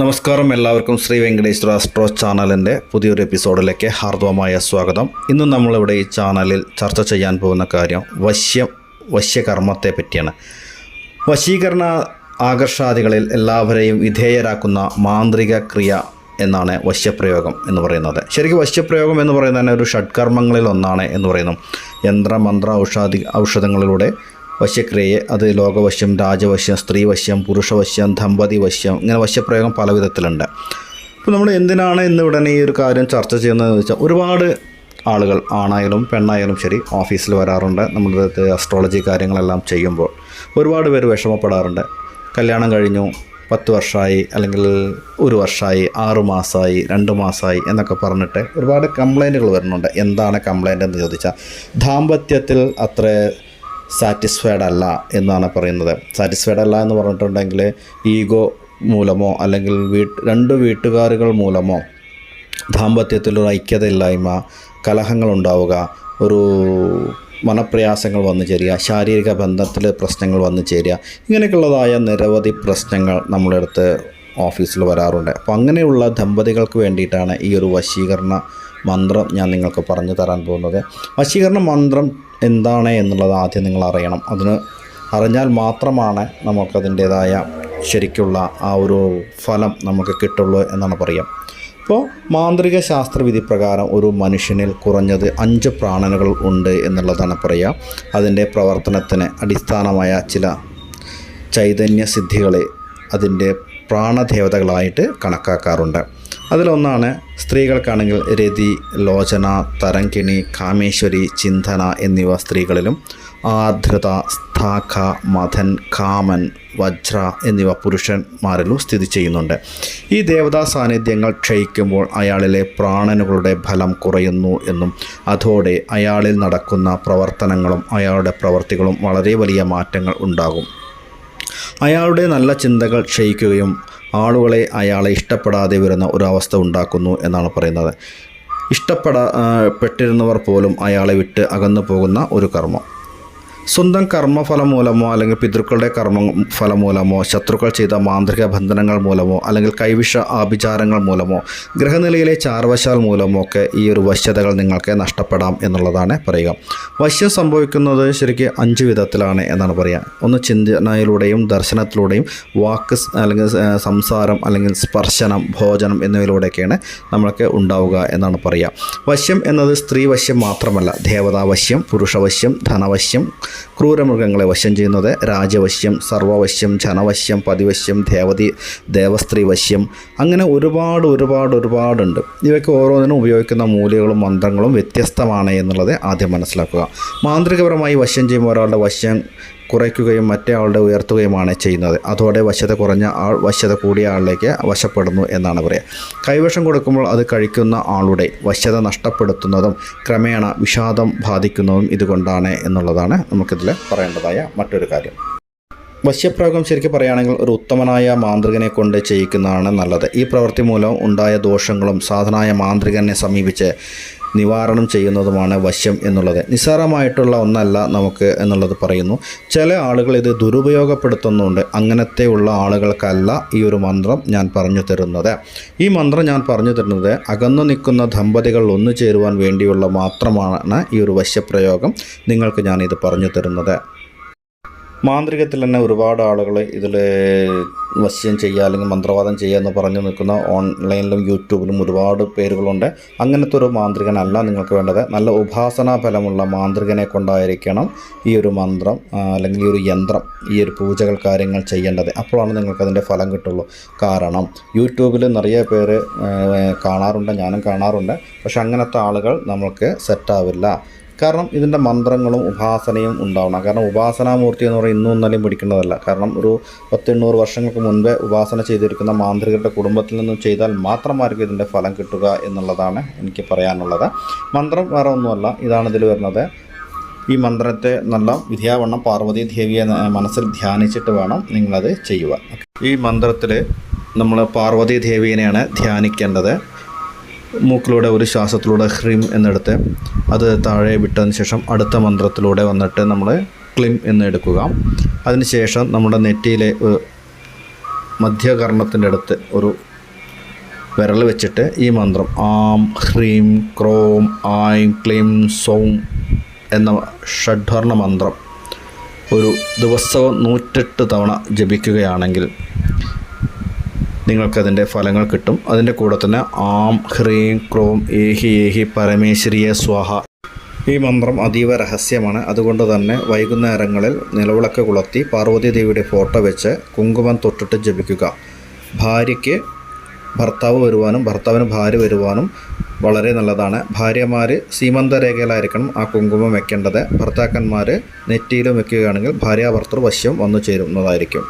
നമസ്കാരം എല്ലാവർക്കും ശ്രീ വെങ്കടേശ്വര അസ്ട്രോ ചാനലിന്റെ പുതിയൊരു എപ്പിസോഡിലേക്ക് ഹാർദവമായ സ്വാഗതം. ഇന്ന് നമ്മളിവിടെ ഈ ചാനലിൽ ചർച്ച ചെയ്യാൻ പോകുന്ന കാര്യം വശ്യം വശ്യകർമ്മത്തെ പറ്റിയാണ്. വശീകരണ ആകർഷാദികളിൽ എല്ലാവരെയും വിധേയരാക്കുന്ന മാന്ത്രിക ക്രിയ എന്നാണ് വശ്യപ്രയോഗം എന്ന് പറയുന്നത്. ശരിക്കും വശ്യപ്രയോഗം എന്ന് പറയുന്നത് തന്നെ ഒരു ഷഡ്കർമ്മങ്ങളിൽ ഒന്നാണ് എന്ന് പറയുന്നു. യന്ത്രമന്ത്ര ഔഷാദി ഔഷധങ്ങളിലൂടെ വശ്യക്രിയയെ അത് ലോകവശ്യം രാജവശ്യം സ്ത്രീവശ്യം പുരുഷവശ്യം ദമ്പതി വശ്യം ഇങ്ങനെ വശ്യപ്രയോഗം പല വിധത്തിലുണ്ട്. അപ്പോൾ നമ്മൾ എന്തിനാണ് ഇന്ന് ഉടനെ ഈ ഒരു കാര്യം ചർച്ച ചെയ്യുന്നതെന്ന് വെച്ചാൽ ഒരുപാട് ആളുകൾ ആണായാലും പെണ്ണായാലും ശരി ഓഫീസിൽ വരാറുണ്ട് നമ്മുടെ അസ്ട്രോളജി കാര്യങ്ങളെല്ലാം ചെയ്യുമ്പോൾ. ഒരുപാട് പേര് വിഷമപ്പെടാറുണ്ട്. കല്യാണം കഴിഞ്ഞു പത്ത് വർഷമായി അല്ലെങ്കിൽ ഒരു വർഷമായി ആറ് മാസമായി രണ്ട് മാസമായി എന്നൊക്കെ പറഞ്ഞിട്ട് ഒരുപാട് കംപ്ലൈന്റുകൾ വരുന്നുണ്ട്. എന്താണ് കംപ്ലൈന്റ് എന്ന് ചോദിച്ചാൽ ദാമ്പത്യത്തിൽ അത്ര സാറ്റിസ്ഫൈഡ് അല്ല എന്നാണ് പറയുന്നത്. സാറ്റിസ്ഫൈഡ് അല്ല എന്ന് പറഞ്ഞിട്ടുണ്ടെങ്കിൽ ഈഗോ മൂലമോ അല്ലെങ്കിൽ വീട്ട് രണ്ട് വീട്ടുകാരുകൾ മൂലമോ ദാമ്പത്യത്തിലൊരു ഐക്യതയില്ലായ്മ കലഹങ്ങൾ ഉണ്ടാവുക ഒരു മനപ്രയാസങ്ങൾ വന്നു ചേരുക ശാരീരിക ബന്ധത്തിൽ പ്രശ്നങ്ങൾ വന്നു ചേരുക ഇങ്ങനെയൊക്കെയുള്ളതായ നിരവധി പ്രശ്നങ്ങൾ നമ്മുടെ അടുത്ത് ഓഫീസിൽ വരാറുണ്ട്. അപ്പോൾ അങ്ങനെയുള്ള ദമ്പതികൾക്ക് വേണ്ടിയിട്ടാണ് ഈ ഒരു വശീകരണ മന്ത്രം ഞാൻ നിങ്ങൾക്ക് പറഞ്ഞു തരാൻ പോകുന്നത്. വശീകരണ മന്ത്രം എന്താണ് എന്നുള്ളത് ആദ്യം നിങ്ങൾ അറിയണം. അതിന് അറിഞ്ഞാൽ മാത്രമാണ് നമുക്കതിന്റേതായ ശരിക്കുള്ള ആ ഒരു ഫലം നമുക്ക് കിട്ടുള്ളൂ എന്നാണ് പറയുക അപ്പോൾ മാന്ത്രിക ശാസ്ത്രവിധി പ്രകാരം ഒരു മനുഷ്യനിൽ കുറഞ്ഞത് അഞ്ച് പ്രാണനകൾ ഉണ്ട് എന്നുള്ളതാണ് പറയുക അതിന്റെ പ്രവർത്തനത്തിന് അടിസ്ഥാനമായ ചില ചൈതന്യ സിദ്ധികളെ അതിന്റെ പ്രാണദേവതകളായിട്ട് കണക്കാക്കാറുണ്ട്. അതിലൊന്നാണ് സ്ത്രീകൾക്കാണെങ്കിൽ രതി ലോചന തരങ്കിണി കാമേശ്വരി ചിന്തന എന്നിവ സ്ത്രീകളിലും ആർദ്രത സ്ഥാഖ മഥൻ കാമൻ വജ്ര എന്നിവ പുരുഷന്മാരിലും സ്ഥിതി ചെയ്യുന്നുണ്ട്. ഈ ദേവതാ സാന്നിധ്യങ്ങൾ ക്ഷയിക്കുമ്പോൾ അയാളിലെ പ്രാണനുകളുടെ ഫലം കുറയുന്നു എന്നും അതോടെ അയാളിൽ നടക്കുന്ന പ്രവർത്തനങ്ങളും അയാളുടെ പ്രവർത്തികളും വളരെ വലിയ മാറ്റങ്ങൾ ഉണ്ടാകും. അയാളുടെ നല്ല ചിന്തകൾ ക്ഷയിക്കുകയും ആളുകളെ അയാളെ ഇഷ്ടപ്പെടാതെ വരുന്ന ഒരവസ്ഥ ഉണ്ടാക്കുന്നു എന്നാണ് പറയുന്നത്. ഇഷ്ടപ്പെടാ പെട്ടിരുന്നവർ പോലും അയാളെ വിട്ട് അകന്നു പോകുന്ന ഒരു കർമ്മം. സ്വന്തം കർമ്മഫലം മൂലമോ അല്ലെങ്കിൽ പിതൃക്കളുടെ കർമ്മ ഫലം മൂലമോ ശത്രുക്കൾ ചെയ്ത മാന്ത്രിക ബന്ധനങ്ങൾ മൂലമോ അല്ലെങ്കിൽ കൈവിഷ ആഭിചാരങ്ങൾ മൂലമോ ഗ്രഹനിലയിലെ ചാർവശാൽ മൂലമോ ഒക്കെ ഈ ഒരു വശ്യതകൾ നിങ്ങൾക്ക് നഷ്ടപ്പെടാം എന്നുള്ളതാണ് പറയുക. വശ്യം സംഭവിക്കുന്നത് ശരിക്കും അഞ്ച് വിധത്തിലാണ് എന്നാണ് പറയുക. ഒന്ന് ചിന്തനയിലൂടെയും ദർശനത്തിലൂടെയും വാക്ക് അല്ലെങ്കിൽ സംസാരം അല്ലെങ്കിൽ സ്പർശനം ഭോജനം എന്നിവയിലൂടെയൊക്കെയാണ് നമ്മൾക്ക് ഉണ്ടാവുക എന്നാണ് പറയുക. വശ്യം എന്നത് സ്ത്രീ വശ്യം മാത്രമല്ല. ദേവതാവശ്യം പുരുഷവശ്യം ധനവശ്യം ക്രൂരമൃഗങ്ങളെ വശം ചെയ്യുന്നത് രാജവശ്യം സർവവശ്യം ജനവശ്യം പതിവശ്യം ദേവതി ദേവസ്ത്രീ വശ്യം അങ്ങനെ ഒരുപാട് ഒരുപാട് ഒരുപാടുണ്ട്. ഇവയ്ക്ക് ഓരോന്നിനും ഉപയോഗിക്കുന്ന മൂലികളും മന്ത്രങ്ങളും വ്യത്യസ്തമാണ് എന്നുള്ളത് ആദ്യം മനസ്സിലാക്കുക. മാന്ത്രികപരമായി വശം ചെയ്യുമ്പോൾ ഒരാളുടെ വശം കുറയ്ക്കുകയും മറ്റേ ആളുടെ ഉയർത്തുകയുമാണ് ചെയ്യുന്നത്. അതോടെ വശത കുറഞ്ഞ ആൾ വശത കൂടിയ ആളിലേക്ക് വശപ്പെടുന്നു എന്നാണ് പറയുക കൈവശം കൊടുക്കുമ്പോൾ അത് കഴിക്കുന്ന ആളുടെ വശത നഷ്ടപ്പെടുത്തുന്നതും ക്രമേണ വിഷാദം ബാധിക്കുന്നതും ഇതുകൊണ്ടാണ് എന്നുള്ളതാണ് നമുക്കിതിൽ പറയേണ്ടതായ മറ്റൊരു കാര്യം. വശ്യപ്രയോഗം ശരിക്കും പറയുകയാണെങ്കിൽ ഒരു ഉത്തമനായ മാന്ത്രികനെ കൊണ്ട് ചെയ്യിക്കുന്നതാണ് നല്ലത്. ഈ പ്രവൃത്തി മൂലം ഉണ്ടായ ദോഷങ്ങളും സാധനായ മാന്ത്രികനെ സമീപിച്ച് നിവാരണം ചെയ്യുന്നതുമാണ് വശ്യം എന്നുള്ളത്. നിസ്സാരമായിട്ടുള്ള ഒന്നല്ല നമുക്ക് എന്നുള്ളത് പറയുന്നു. ചില ആളുകൾ ഇത് ദുരുപയോഗപ്പെടുത്തുന്നുണ്ട്. അങ്ങനത്തെയുള്ള ആളുകൾക്കല്ല ഈ ഒരു മന്ത്രം ഞാൻ പറഞ്ഞു തരുന്നത്. ഈ മന്ത്രം ഞാൻ പറഞ്ഞു തരുന്നത് അകന്നു നിൽക്കുന്ന ദമ്പതികൾ ഒന്നു ചേരുവാൻ വേണ്ടിയുള്ള മാത്രമാണ് ഈ ഒരു വശ്യപ്രയോഗം. നിങ്ങൾക്ക് ഞാനിത് പറഞ്ഞു തരുന്നത്. മാന്ത്രികത്തിൽ തന്നെ ഒരുപാട് ആളുകൾ ഇതിൽ വശ്യം ചെയ്യുക അല്ലെങ്കിൽ മന്ത്രവാദം ചെയ്യുക എന്ന് പറഞ്ഞു നിൽക്കുന്ന ഓൺലൈനിലും യൂട്യൂബിലും ഒരുപാട് പേരുകളുണ്ട്. അങ്ങനത്തെ ഒരു മാന്ത്രികനല്ല നിങ്ങൾക്ക് വേണ്ടത്. നല്ല ഉപാസനാ ഫലമുള്ള മാന്ത്രികനെ കൊണ്ടായിരിക്കണം ഈ ഒരു മന്ത്രം അല്ലെങ്കിൽ ഈ ഒരു യന്ത്രം ഈ ഒരു പൂജകൾ കാര്യങ്ങൾ ചെയ്യേണ്ടത്. അപ്പോഴാണ് നിങ്ങൾക്ക് അതിന്റെ ഫലം കിട്ടുള്ളൂ. കാരണം യൂട്യൂബിൽ നിറയെ പേര് കാണാറുണ്ട്. ഞാനും കാണാറുണ്ട്. പക്ഷെ അങ്ങനത്തെ ആളുകൾ നമ്മൾക്ക് സെറ്റാവില്ല കാരണം ഇതിന്റെ മന്ത്രങ്ങളും ഉപാസനയും ഉണ്ടാവണം. കാരണം ഉപാസനാമൂർത്തി എന്ന് പറയുന്നത് ഇന്നും ഇന്നലെയും പിടിക്കുന്നതല്ല. കാരണം ഒരു പത്തെണ്ണൂറ് വർഷങ്ങൾക്ക് മുൻപേ ഉപാസന ചെയ്തിരിക്കുന്ന മാന്ത്രികരുടെ കുടുംബത്തിൽ നിന്നും ചെയ്താൽ മാത്രമായിരിക്കും ഇതിന്റെ ഫലം കിട്ടുക എന്നുള്ളതാണ് എനിക്ക് പറയാനുള്ളത്. മന്ത്രം വേറെ ഒന്നുമല്ല ഇതാണ് ഇതിൽ വരുന്നത്. ഈ മന്ത്രത്തെ നല്ല വിദ്യാവണ്ണം പാർവതി ദേവിയെ മനസ്സിൽ ധ്യാനിച്ചിട്ട് വേണം നിങ്ങളത് ചെയ്യുക ഈ മന്ത്രത്തിൽ നമ്മൾ പാർവതി ദേവിയെയാണ് ധ്യാനിക്കേണ്ടത്. മൂക്കിലൂടെ ഒരു ശ്വാസത്തിലൂടെ ഹ്രീം എന്നെടുത്ത് അത് താഴെ വിട്ടതിന് ശേഷം അടുത്ത മന്ത്രത്തിലൂടെ വന്നിട്ട് നമ്മൾ ക്ലിം എന്ന് എടുക്കുക. അതിനുശേഷം നമ്മുടെ നെറ്റിയിലെ മധ്യകർണത്തിന്റെ അടുത്ത് ഒരു വിരൽ വെച്ചിട്ട് ഈ മന്ത്രം ആം ഹ്രീം ക്രോം ആയും ക്ലിം സോം എന്ന ഷഡ്വർണ മന്ത്രം ഒരു ദിവസവും നൂറ്റെട്ട് തവണ ജപിക്കുകയാണെങ്കിൽ നിങ്ങൾക്കതിന്റെ ഫലങ്ങൾ കിട്ടും. അതിന്റെ കൂടെ തന്നെ ആം ഹ്രീം ക്രോം ഏഹി ഏഹി പരമേശ്വരിയെ സ്വാഹ. ഈ മന്ത്രം അതീവ രഹസ്യമാണ്. അതുകൊണ്ട് തന്നെ വൈകുന്നേരങ്ങളിൽ നിലവിളക്ക് കുളർത്തി പാർവതി ദേവിയുടെ ഫോട്ടോ വെച്ച് കുങ്കുമം തൊട്ടിട്ട് ജപിക്കുക. ഭാര്യയ്ക്ക് ഭർത്താവ് വരുവാനും ഭർത്താവിന് ഭാര്യ വരുവാനും വളരെ നല്ലതാണ്. ഭാര്യമാർ സീമന്ത രേഖയിലായിരിക്കണം ആ കുങ്കുമം വെക്കേണ്ടത്. ഭർത്താക്കന്മാർ നെറ്റിയിലും വെക്കുകയാണെങ്കിൽ ഭാര്യാഭർത്തൃ വശ്യം വന്നു ചേരുന്നതായിരിക്കും.